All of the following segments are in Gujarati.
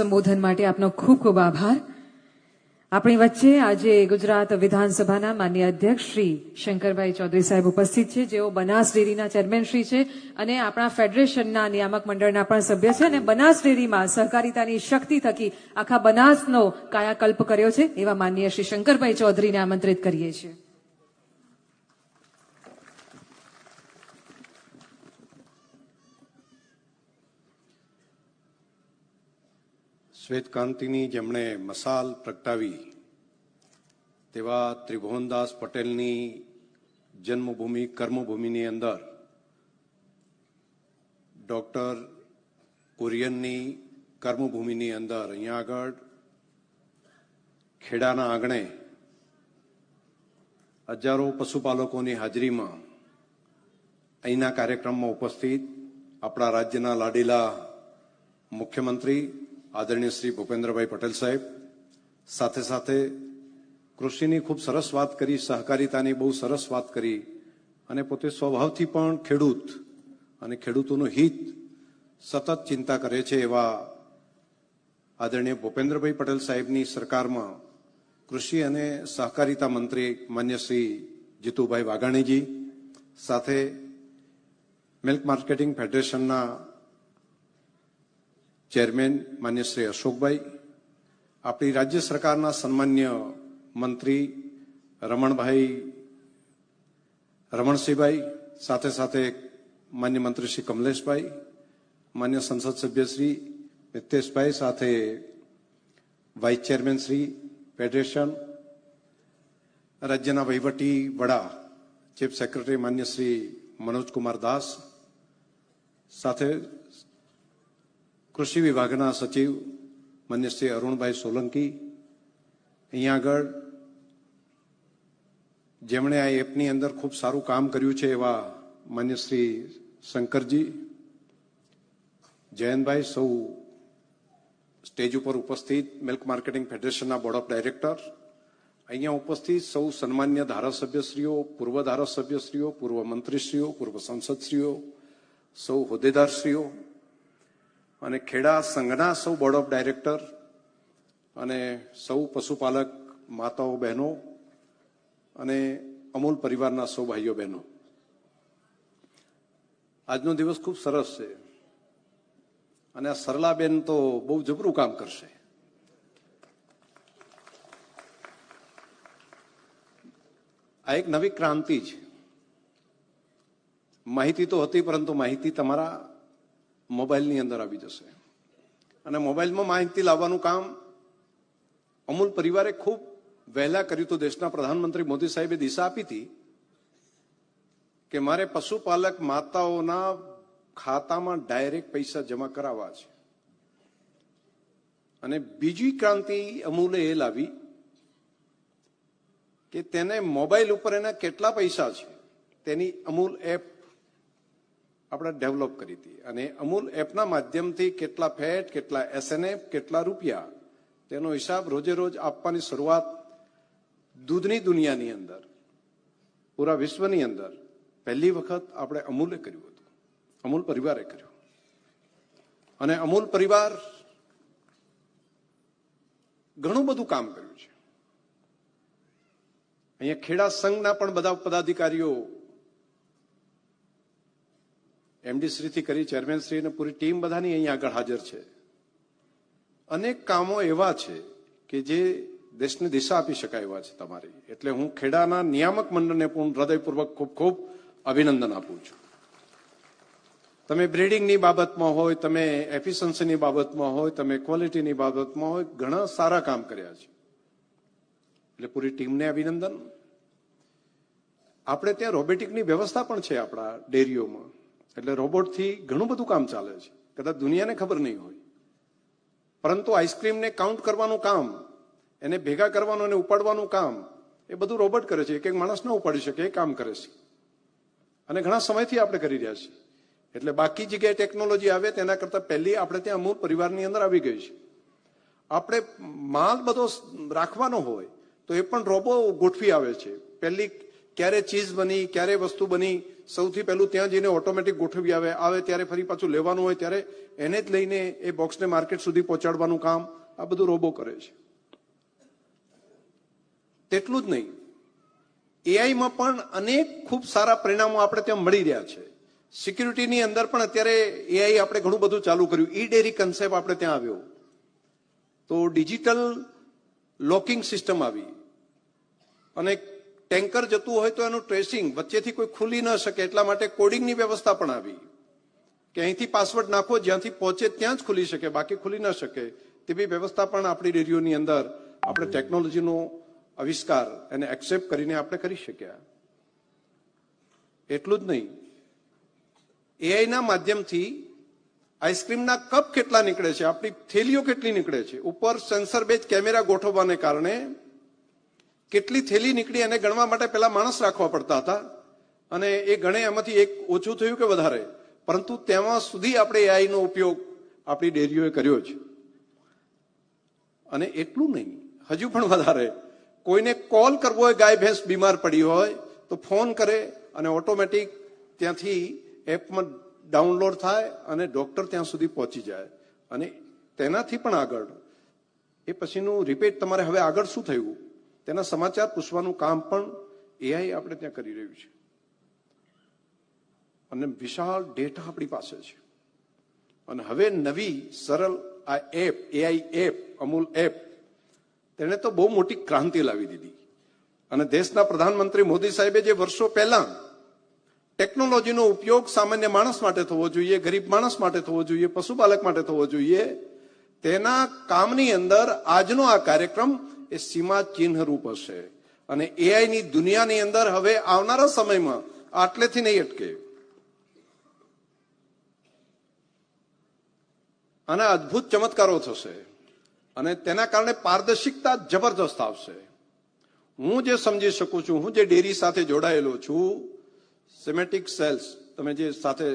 સંબોધન માટે આપનો ખૂબ ખૂબ આભાર. આપણી વચ્ચે આજે ગુજરાત વિધાનસભાના માન્ય અધ્યક્ષ શ્રી શંકરભાઈ ચૌધરી સાહેબ ઉપસ્થિત છે, જેઓ બનાસ ડેરીના ચેરમેન શ્રી છે અને આપણા ફેડરેશનના નિયામક મંડળના પણ સભ્ય છે અને બનાસ ડેરીમાં સહકારિતાની શક્તિ થકી આખા બનાસનો કાયાકલ્પ કર્યો છે, એવા માન્ય શ્રી શંકરભાઈ ચૌધરીને આમંત્રિત કરીએ છીએ. શ્વેતક્રાંતિની જેમણે મસાલ પ્રગટાવી, તેવા ત્રિભુવનદાસ પટેલની જન્મભૂમિ, કર્મભૂમિની અંદર ડૉક્ટર કુરિયનની કર્મભૂમિની અંદર અહીંયા આગળ ખેડાના આંગણે હજારો પશુપાલકોની હાજરીમાં અહીંના કાર્યક્રમમાં ઉપસ્થિત આપણા રાજ્યના લાડીલા મુખ્યમંત્રી આદરણીય શ્રી ભૂપેન્દ્રભાઈ પટેલ સાહેબ, સાથે સાથે કૃષિની ખૂબ સરસ વાત કરી, સહકારિતાની બહુ સરસ વાત કરી અને પોતે સ્વભાવથી પણ ખેડૂત અને ખેડૂતોનું હિત સતત ચિંતા કરે છે એવા આદરણીય ભૂપેન્દ્રભાઈ પટેલ સાહેબની સરકારમાં કૃષિ અને સહકારિતા મંત્રી માન્ય શ્રી જીતુભાઈ વાઘાણીજી, સાથે મિલ્ક માર્કેટિંગ ફેડરેશનના ચેરમેન માન્ય શ્રી અશોકભાઈ આપણી રાજ્ય સરકારના સન્માન્ય મંત્રી રમણભાઈ રમણસિંહભાઈ સાથે સાથે માન્ય મંત્રી શ્રી કમલેશભાઈ માન્ય સંસદ સભ્ય શ્રી મિતેશભાઈ સાથે વાઇસ ચેરમેન શ્રી ફેડરેશન રાજ્યના વહીવટી વડા ચીફ સેક્રેટરી માન્ય શ્રી મનોજકુમાર દાસ સાથે કૃષિ વિભાગના સચિવ માન્ય શ્રી અરુણભાઈ સોલંકી. અહીંયા આગળ જેમણે આ એપની અંદર ખૂબ સારું કામ કર્યું છે એવા માન્ય શ્રી શંકરજી, જયંતભાઈ સૌ સ્ટેજ ઉપર ઉપસ્થિત મિલ્ક માર્કેટિંગ ફેડરેશનના બોર્ડ ઓફ ડાયરેક્ટર. અહીંયા ઉપસ્થિત સૌ સન્માન્ય ધારાસભ્યશ્રીઓ, પૂર્વ ધારાસભ્યશ્રીઓ, પૂર્વ મંત્રીશ્રીઓ, પૂર્વ સંસદશ્રીઓ, સૌ હોદ્દેદારશ્રીઓ અને ખેડા સંઘના સૌ બોર્ડ ઓફ ડાયરેક્ટર અને સૌ પશુપાલક માતાઓ બહેનો અને અમૂલ પરિવારના સૌ ભાઈઓ બહેનો. આજનો દિવસ ખૂબ સરસ છે. અને આ સરલાબેન તો બહુ જબરું કામ કરશે. આ એક નવી ક્રાંતિ છે. માહિતી તો હતી, પરંતુ માહિતી તમારા મોબાઈલની અંદર આવી જશે. અને મોબાઈલમાં માહિતી લાવવાનું કામ અમૂલ પરિવારે ખૂબ વહેલા કર્યું હતું. દેશના પ્રધાનમંત્રી મોદી સાહેબે દિશા આપી હતી કે મારે પશુપાલક માતાઓના ખાતામાં ડાયરેક્ટ પૈસા જમા કરાવવા છે. અને બીજી ક્રાંતિ અમૂલે એ લાવી કે તેને મોબાઈલ ઉપર એના કેટલા પૈસા છે, તેની અમૂલ એપ આપણે ડેવલપ કરી હતી. અને અમૂલ એપના માધ્યમથી કેટલા ફેટ, કેટલા એસએનએફ કેટલા રૂપિયા, તેનો હિસાબ રોજે રોજ આપવાની શરૂઆત દૂધની દુનિયાની અંદર, પૂરા વિશ્વની અંદર પહેલી વખત આપણે અમૂલે કર્યું હતું. અમૂલ પરિવારે કર્યું. અને અમૂલ પરિવાર ઘણું બધું કામ કર્યું છે. અહીંયા ખેડા સંઘના પણ બધા પદાધિકારીઓ એમડી શ્રીથી કરી, ચેરમેન શ્રી અને પૂરી ટીમ બધાની અહીંયા આગળ હાજર છે. અનેક કામો એવા છે કે જે દેશને દિશા આપી શકાય એવા છે તમારી. એટલે હું ખેડાના નિયામક મંડળને પણ હૃદયપૂર્વક ખૂબ ખૂબ અભિનંદન આપું છું. તમે બ્રીડિંગની બાબતમાં હોય, તમે એફિશન્સીની બાબતમાં હોય, તમે ક્વોલિટીની બાબતમાં હોય, ઘણા સારા કામ કર્યા છે. એટલે પૂરી ટીમને અભિનંદન. આપણે ત્યાં રોબોટિકની વ્યવસ્થા પણ છે આપણા ડેરીઓમાં. એટલે રોબોટથી ઘણું બધું કામ ચાલે છે. કદાચ દુનિયાને ખબર નહીં હોય. પરંતુ આઈસ્ક્રીમને કાઉન્ટ કરવાનું કામ, એને ભેગા કરવાનું અને ઉપાડવાનું કામ, એ બધું રોબોટ કરે છે. એક એક માણસ ન ઉપાડી શકે, એ કામ કરે છે. અને ઘણા સમયથી આપણે કરી રહ્યા છીએ. એટલે બાકી જગ્યાએ ટેકનોલોજી આવે તેના કરતાં પહેલી આપણે ત્યાં અમૂલ પરિવારની અંદર આવી ગઈ છે. આપણે માલ બધો રાખવાનો હોય, તો એ પણ રોબો ગોઠવી આવે છે. પહેલી ક્યારે ચીઝ બની, ક્યારે વસ્તુ બની, સૌથી પહેલું ત્યાં જઈને ઓટોમેટિક ગોઠવી આવે આવે ત્યારે ફરી પાછું લેવાનું હોય ત્યારે એને જ લઈને એ બોક્સને માર્કેટ સુધી પહોંચાડવાનું કામ આ બધું રોબો કરે છે. તેટલું જ નહીં. એઆઈમાં પણ અનેક ખૂબ સારા પરિણામો આપણે ત્યાં મળી રહ્યા છે. સિક્યુરિટીની અંદર પણ અત્યારે એઆઈ આપણે ઘણું બધું ચાલુ કર્યું. ઈ ડેરી કન્સેપ્ટ આપણે ત્યાં આવ્યો. તો ડિજિટલ લોકિંગ સિસ્ટમ આવી. અને ટેન્કર જતું હોય તો એનું ટ્રેસિંગ વચ્ચેથી કોઈ ખુલી ન શકે, એટલા માટે કોડિંગની વ્યવસ્થા પણ આવી. કે અહીંથી પાસવર્ડ નાખો, જ્યાંથી પહોંચે ત્યાં જ ખુલી શકે, બાકી ખુલી ન શકે. તેવી વ્યવસ્થા પણ આપણી ડેરીઓની અંદર આપણે ટેકનોલોજીનો આવિષ્કાર એને એક્સેપ્ટ કરીને આપણે કરી શક્યા. એટલું જ નહીં. એઆઈના માધ્યમથી આઈસ્ક્રીમના કપ કેટલા નીકળે છે, આપણી થેલીઓ કેટલી નીકળે છે? ઉપર સેન્સર બેઝ કેમેરા ગોઠવવાને કારણે કેટલી થેલી નીકળી એને ગણવા માટે પેલા માણસ રાખવા પડતા હતા. અને એ ગણે એમાંથી એક ઓછું થયું કે વધારે. પરંતુ તેમાં સુધી આપણે એઆઈનો ઉપયોગ આપણી ડેરીઓએ કર્યો છે અને એટલું નહીં, હજુ પણ વધારે. કોઈને કોલ કરવો હોય, ગાય, ભેંસ બીમાર પડી હોય, તો ફોન કરે અને ઓટોમેટિક ત્યાંથી એપમાં ડાઉનલોડ થાય અને ડૉક્ટર ત્યાં સુધી પહોંચી જાય. અને તેનાથી પણ આગળ. એ પછીનું રિપીટ તમારે હવે આગળ શું થયું? તેના સમાચાર પૂછવાનું કામ પણ એઆઈ આપણે ત્યાં કરી રહ્યું છે. અને વિશાળ ડેટા આપણી પાસે છે. અને હવે નવી સરળ આ app AI app Amul app તેણે તો બહુ મોટી ક્રાંતિ લાવી દીધી. અને દેશના પ્રધાનમંત્રી મોદી સાહેબે જે વર્ષો પહેલા ટેકનોલોજીનો ઉપયોગ સામાન્ય માણસ માટે થવો જોઈએ, ગરીબ માણસ માટે થવો જોઈએ, પશુપાલક માટે થવો જોઈએ, તેના કામની અંદર આજનો આ કાર્યક્રમ એ સીમા ચિહ્ન રૂપ હશે. અને એઆઈ ની દુનિયાની અંદર હવે આવનારા સમયમાં આટલેથી નહીં અટકે. આના અદ્ભુત ચમત્કારો થશે. અને તેના કારણે પારદર્શિકતા જબરદસ્ત આવશે. હું જે સમજી શકું છું, હું જે ડેરી સાથે જોડાયેલો છું સિમેટિક સેલ્સ તમે જે સાથે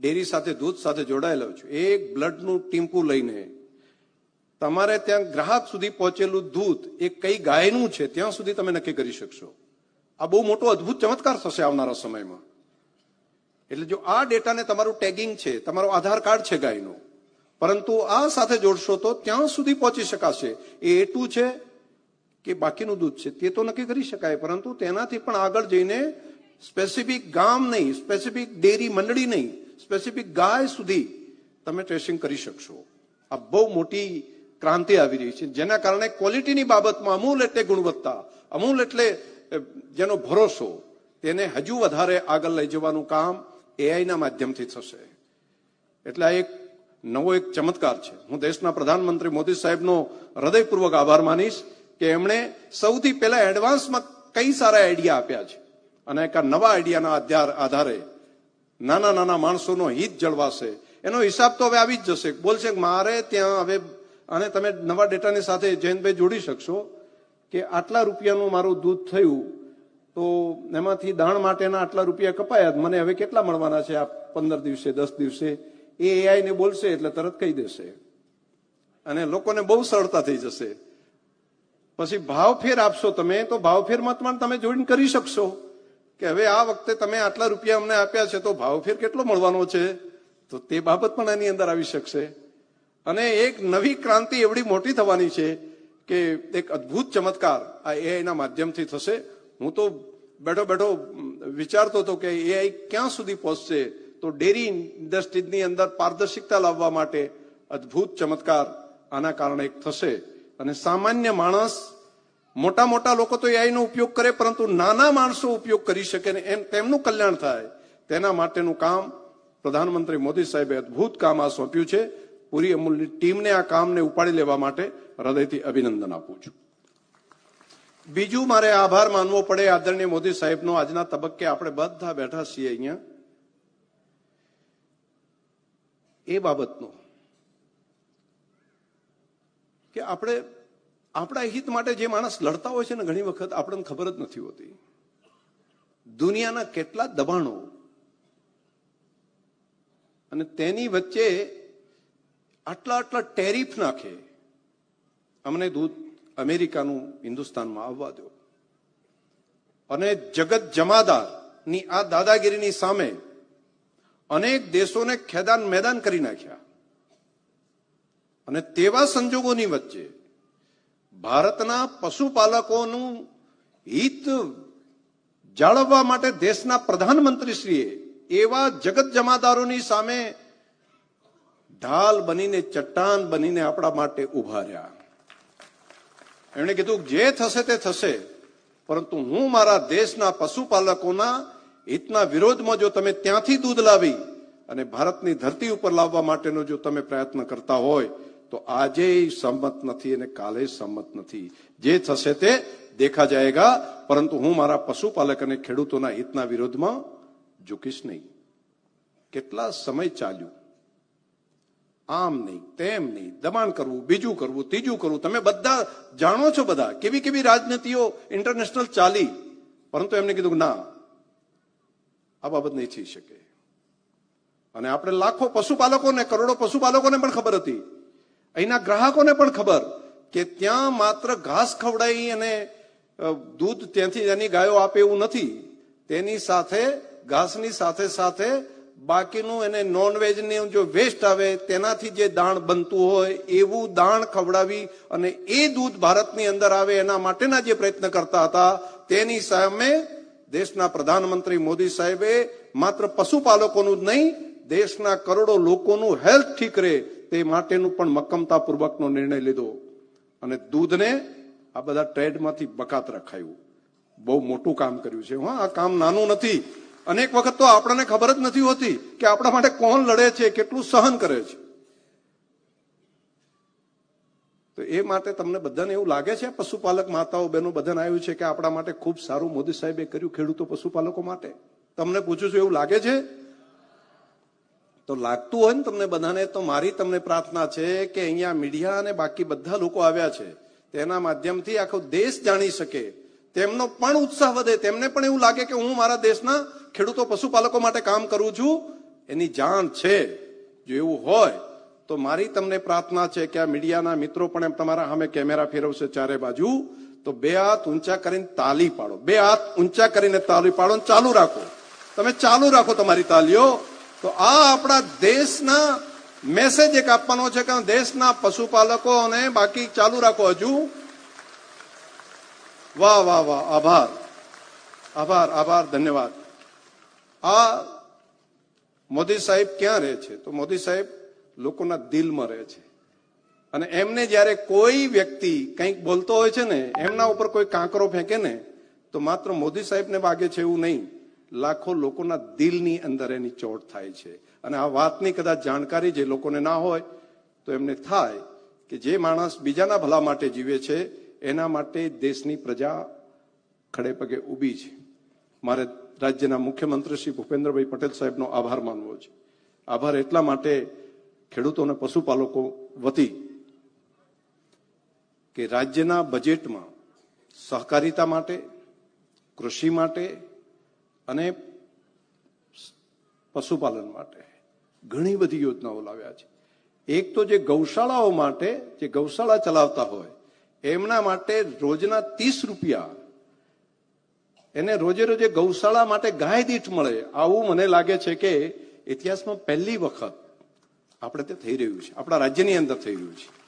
ડેરી સાથે, દૂધ સાથે જોડાયેલો છું, એક બ્લડનું ટીમ્પુ લઈને તમારે ત્યાં ગ્રાહક સુધી પહોંચેલું દૂધ એ કઈ ગાયનું છે, ત્યાં સુધી તમે નક્કી કરી શકશો. આ બહુ મોટો અદ્ભુત ચમત્કાર થશે આવનારા સમયમાં. એટલે જો આ ડેટાને તમારું ટેગિંગ છે, તમારો આધાર કાર્ડ છે ગાયનું, પરંતુ આ સાથે જોડશો તો ત્યાં સુધી પહોંચી શકાશે. એ એટું છે કે બાકીનું દૂધ છે, તે તો નક્કી કરી શકાય, પરંતુ તેનાથી પણ આગળ જઈને સ્પેસિફિક ગામ નહીં સ્પેસિફિક ડેરી મંડળી નહીં સ્પેસિફિક ગાય સુધી તમે ટ્રેસિંગ કરી શકશો. આ બહુ મોટી ક્રાંતિ આવી રહી છે. જેના કારણે ક્વોલિટીની બાબતમાં અમૂલ એટલે ગુણવત્તા, અમૂલ એટલે જેનો ભરોસો, તેને હજુ વધારે આગળ લઈ જવાનું કામ એઆઈના માધ્યમથી થશે. એટલે આ એક નવો એક ચમત્કાર છે. હું દેશના પ્રધાનમંત્રી મોદી સાહેબનો હૃદયપૂર્વક આભાર માનીશ કે એમણે સૌથી પહેલા એડવાન્સમાં કઈ સારા આઈડિયા આપ્યા છે. અને એક નવા આઈડિયાના આધારે નાના નાના માણસોનો હિત જળવાશે. એનો હિસાબ તો હવે આવી જ જશે. બોલશે મારે ત્યાં હવે અને તમે નવા ડેટાની સાથે જયંતભાઈ જોડી શકશો કે આટલા રૂપિયાનું મારું દૂધ થયું, તો એમાંથી દાણ માટેના આટલા રૂપિયા કપાયા મને હવે કેટલા મળવાના છે? આ પંદર દિવસે, દસ દિવસે? એ એઆઈ ને બોલશે એટલે તરત કહી દેશે. અને લોકોને બહુ સરળતા થઈ જશે. પછી ભાવફેર આપશો તમે, તો ભાવફેરમાં પણ તમે જોઈન કરી શકશો કે હવે આ વખતે તમે આટલા રૂપિયા અમને આપ્યા છે, તો ભાવફેર કેટલો મળવાનો છે? તો તે બાબત પણ એની અંદર આવી શકશે. અને એક નવી ક્રાંતિ એવડી મોટી થવાની છે કે એક અદ્ભુત ચમત્કાર આ એઆઈના માધ્યમથી થશે. હું તો બેઠો બેઠો વિચારતો હતો કે એઆઈ ક્યાં સુધી પહોંચશે? તો ડેરી ઇન્ડસ્ટ્રીઝની અંદર પારદર્શિકતા લાવવા માટે અદ્ભુત ચમત્કાર આના કારણે એક થશે. અને સામાન્ય માણસ, મોટા મોટા લોકો તો એઆઈનો ઉપયોગ કરે, પરંતુ નાના માણસો ઉપયોગ કરી શકે ને એમ તેમનું કલ્યાણ થાય. તેના માટેનું કામ પ્રધાનમંત્રી મોદી સાહેબે અદ્ભુત કામ આ સોંપ્યું છે. પૂરી અમૂલની ટીમને આ કામને ઉપાડી લેવા માટે હૃદયથી અભિનંદન આપું છું. બીજું મારે આભાર માનવો પડે આદરણીય મોદી સાહેબનો. આજના તબક્કે આપણે બધા બેઠા છીએ અહીંયા. એ બાબતનો કે આપણે આપણા હિત માટે જે માણસ લડતા હોય છે ને ઘણી વખત આપણને ખબર જ નથી હોતી. દુનિયાના કેટલા દબાણો. અને તેની વચ્ચે આટલા આટલા ટેરિફ નાખે. અમને દૂધ અમેરિકાનું હિન્દુસ્તાનમાં આવવા દો. અને જગત જમાદારની આ દાદાગીરીની સામે અનેક દેશોને ખેદાન મેદાન કરી નાખ્યા. અને તેવા સંજોગોની વચ્ચે ભારતના પશુપાલકોનું હિત જાળવવા માટે દેશના પ્રધાનમંત્રીશ્રીએ એવા જગત જમાદારોની સામે ઢાલ બનીને, ચટ્ટાન બનીને આપણા માટે ઊભા રહ્યા. એમણે કીધું, જે થશે તે થશે, પરંતુ હું મારા દેશના પશુપાલકોના હિતના વિરોધમાં જો તમે ત્યાંથી દૂધ લાવી અને ભારતની ધરતી ઉપર લાવવા માટેનો જો તમે પ્રયત્ન કરતા હોય, તો આજે સંમત નથી અને કાલે સંમત નથી. જે થશે તે દેખા જાયગા, પરંતુ હું મારા પશુપાલક અને ખેડૂતોના હિતના વિરોધમાં ઝૂકીશ નહીં. કેટલા સમય ચાલ્યું. આમ નહીં તેમ નહીં દબાણ કરવું, બીજું કરવું, ત્રીજું કરવું, તમે બધા જાણો છો બધા, કેવી કેવી રાજનીતિઓ ઇન્ટરનેશનલ ચાલી. પરંતુ એમને કીધું ના, આ બાબત નહીં થઈ શકે. અને આપણે લાખો પશુપાલકોને, કરોડો પશુપાલકોને પણ ખબર હતી. અહીંના ગ્રાહકોને પણ ખબર કે ત્યાં માત્ર ઘાસ ખવડાવી અને દૂધ ત્યાંથી એની ગાયો આપે એવું નથી. તેની સાથે, ઘાસની સાથે સાથે બાકીનું એને નોનવેજની જો વેસ્ટ આવે, તેનાથી જે દાણ બનતું હોય, એવું દાણ ખવડાવી અને એ દૂધ ભારતની અંદર આવે એના માટેના જે પ્રયત્ન કરતા હતા, તેની સામે દેશના પ્રધાનમંત્રી મોદી સાહેબે માત્ર પશુપાલકોનું જ નહીં, દેશના કરોડો લોકોનું હેલ્થ ઠીક રહે તે માટેનું પણ મક્કમતાપૂર્વકનો નિર્ણય લીધો. અને દૂધને આ બધા ટ્રેડમાંથી બકાત રખાયું. બહુ મોટું કામ કર્યું છે. હા આ કામ નાનું નથી અનેક વખત તો આપણને ખબર જ નથી હોતી કે આપણા માટે કોણ લડે છે, કેટલું સહન કરે છે. તો એ માટે તમને બધાને એવું લાગે છે, પશુપાલક માતાઓ, બહેનો બધાને આવ્યું છે કે આપણા માટે ખૂબ સારું? મોદી સાહેબે કર્યું ખેડૂતો પશુપાલકો માટે? તમને પૂછું છું, એવું લાગે છે? તો લાગતું હોય ને તમને બધાને, તો મારી તમને પ્રાર્થના છે કે અહીંયા મીડિયા અને બાકી બધા લોકો આવ્યા છે. તેના માધ્યમથી આખો દેશ જાણી શકે. તેમનો પણ ઉત્સાહ વધે, તેમને પણ એવું લાગે કે હું મારા દેશના ખેડૂતો, પશુપાલકો માટે કામ કરું છું. એની જાણ છે, જો એવું હોય, તો મારી તમને પ્રાર્થના છે કે આ મીડિયાના મિત્રો પણ એમ તમારા સામે કેમેરા ફેરવશે ચારે બાજુ. તો બે હાથ ઊંચા કરીને તાલી પાડો. બે હાથ ઊંચા કરીને તાલી પાડો ચાલુ રાખો. તમે ચાલુ રાખો તમારી તાલીઓ. તો આ આપણા દેશના મેસેજ એક આપવાનો છે કે દેશના પશુપાલકો અને બાકી ચાલુ રાખો હજુ. વાહ વાહ વાહ, આભાર. આભાર આભાર, ધન્યવાદ. આ મોદી સાહેબ ક્યાં રહે છે? તો મોદી સાહેબ લોકોના દિલમાં રહે છે. અને એમને જ્યારે કોઈ વ્યક્તિ કંઈક બોલતો હોય છે ને, એમના ઉપર કોઈ કાંકરો ફેંકે ને, તો માત્ર મોદી સાહેબને વાગે છે એવું નહીં. લાખો લોકોના દિલની અંદર એની ચોટ થાય છે. અને આ વાતની કદાચ જાણકારી જે લોકોને ના હોય, તો એમને થાય કે જે માણસ બીજાના ભલા માટે જીવે છે એના માટે દેશની પ્રજા ખડે પગે ઊભી છે. મારે રાજ્યના મુખ્યમંત્રી શ્રી ભૂપેન્દ્રભાઈ પટેલ સાહેબનો આભાર માનવો છે. આભાર એટલા માટે ખેડૂતો અને પશુપાલકો વતી કે રાજ્યના બજેટમાં સહકારિતા માટે, કૃષિ માટે અને પશુપાલન માટે ઘણી બધી યોજનાઓ લાવ્યા છે. એક તો જે ગૌશાળાઓ માટે, જે ગૌશાળા ચલાવતા હોય એમના માટે રોજના ત્રીસ રૂપિયા. એને રોજે રોજે ગૌશાળા માટે ગાય દીઠ મળે. આવું મને લાગે છે કે ઇતિહાસમાં પહેલી વખત આપણે તે થઈ રહ્યું છે. આપણા રાજ્યની અંદર થઈ રહ્યું છે.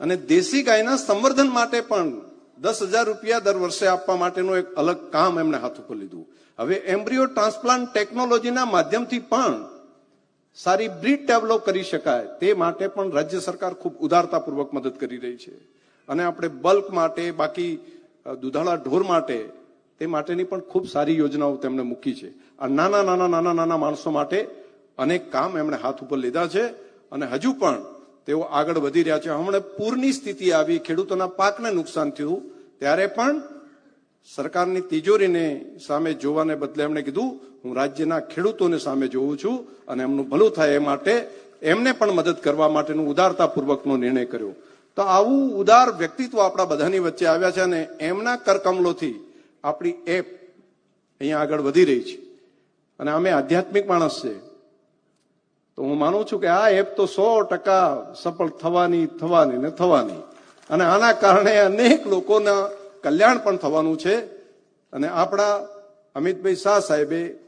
અને દેશી ગાયના સંવર્ધન માટે પણ દસ હજાર રૂપિયા દર વર્ષે આપવા માટેનું એક અલગ કામ એમણે હાથ ઉપર લીધું. હવે એમ્બ્રિયો ટ્રાન્સપ્લાન્ટ ટેકનોલોજીના માધ્યમથી પણ સારી બ્રીડ ડેવલપ કરી શકાય. તે માટે પણ રાજ્ય સરકાર ખૂબ ઉદારતાપૂર્વક મદદ કરી રહી છે. અને આપણે બલ્ક માટે, બાકી દુધાળા ઢોર માટે, તે માટેની પણ ખૂબ સારી યોજનાઓ તેમણે મૂકી છે. આ નાના નાના નાના નાના માણસો માટે અનેક કામ એમણે હાથ ઉપર લીધા છે અને હજુ પણ તેઓ આગળ વધી રહ્યા છે. હમણાં પૂરની સ્થિતિ આવી, ખેડૂતોના પાકને નુકસાન થયું, ત્યારે પણ સરકારની તિજોરીને સામે જોવાને બદલે એમણે કીધું, હું રાજ્યના ખેડૂતોને સામે જોઉં છું અને એમનું ભલું થાય એ માટે એમને પણ મદદ કરવા માટેનું ઉદારતાપૂર્વકનો નિર્ણય કર્યો. તો આવું ઉદાર વ્યક્તિત્વ આપણા બધાની વચ્ચે આવ્યા છે અને એમના કરકમલોથી આપણી એપ અહીંયા આગળ વધી રહી છે. અને અમે આધ્યાત્મિક માણસ છે. તો હું માનું છું કે આ એપ તો સો ટકા સફળ થવાની થવાની ને થવાની. અને આના કારણે અનેક લોકોના કલ્યાણ પણ થવાનું છે. અને આપણા અમિતભાઈ શાહ સાહેબે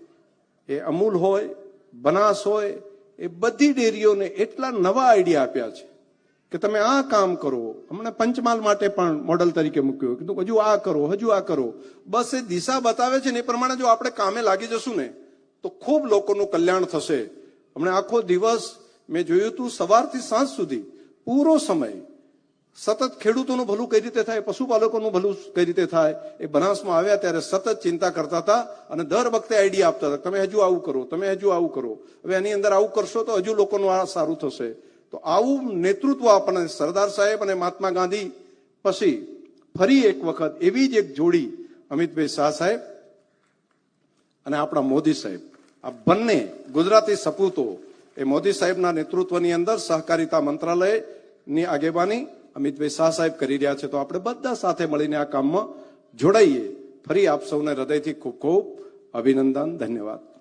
એ અમૂલ હોય, બનાસ હોય, એ બધી ડેરીઓને એટલા નવા આઈડિયા આપ્યા છે. કે તમે આ કામ કરો. હમણાં પંચમહાલ માટે પણ મોડલ તરીકે મૂક્યું. કીધું, હજુ આ કરો, હજુ આ કરો. બસ એ દિશા બતાવે છે ને એ પ્રમાણે જો આપણે કામે લાગી જશું ને, તો ખૂબ લોકોનું કલ્યાણ થશે. હમણાં આખો દિવસ મેં જોયું હતું, સવારથી સાંજ સુધી પૂરો સમય સતત ખેડૂતોનું ભલું કઈ રીતે થાય, પશુપાલકોનું ભલું કઈ રીતે થાય, એ બનાસમાં આવ્યા ત્યારે સતત ચિંતા કરતા હતા અને દર વખતે આઈડિયા આપતા હતા, તમે હજુ આવું કરો, તમે હજુ આવું કરો. હવે એની અંદર આવું કરશો તો હજુ લોકોનું આ સારું થશે. તો આવું નેતૃત્વ આપણને સરદાર સાહેબ અને મહાત્મા ગાંધી પછી ફરી એક વખત એવી જ એક જોડી અમિતભાઈ શાહ સાહેબ અને આપણા મોદી સાહેબ. આ બંને ગુજરાતી સપૂતો એ મોદી સાહેબના નેતૃત્વની અંદર સહકારિતા મંત્રાલયની આગેવાની અમિતભાઈ શાહ સાહેબ કરી રહ્યા છે. તો આપણે બધા સાથે મળીને આ કામમાં જોડાઈએ. ફરી આપ સૌને હૃદયથી ખૂબ ખૂબ અભિનંદન, ધન્યવાદ.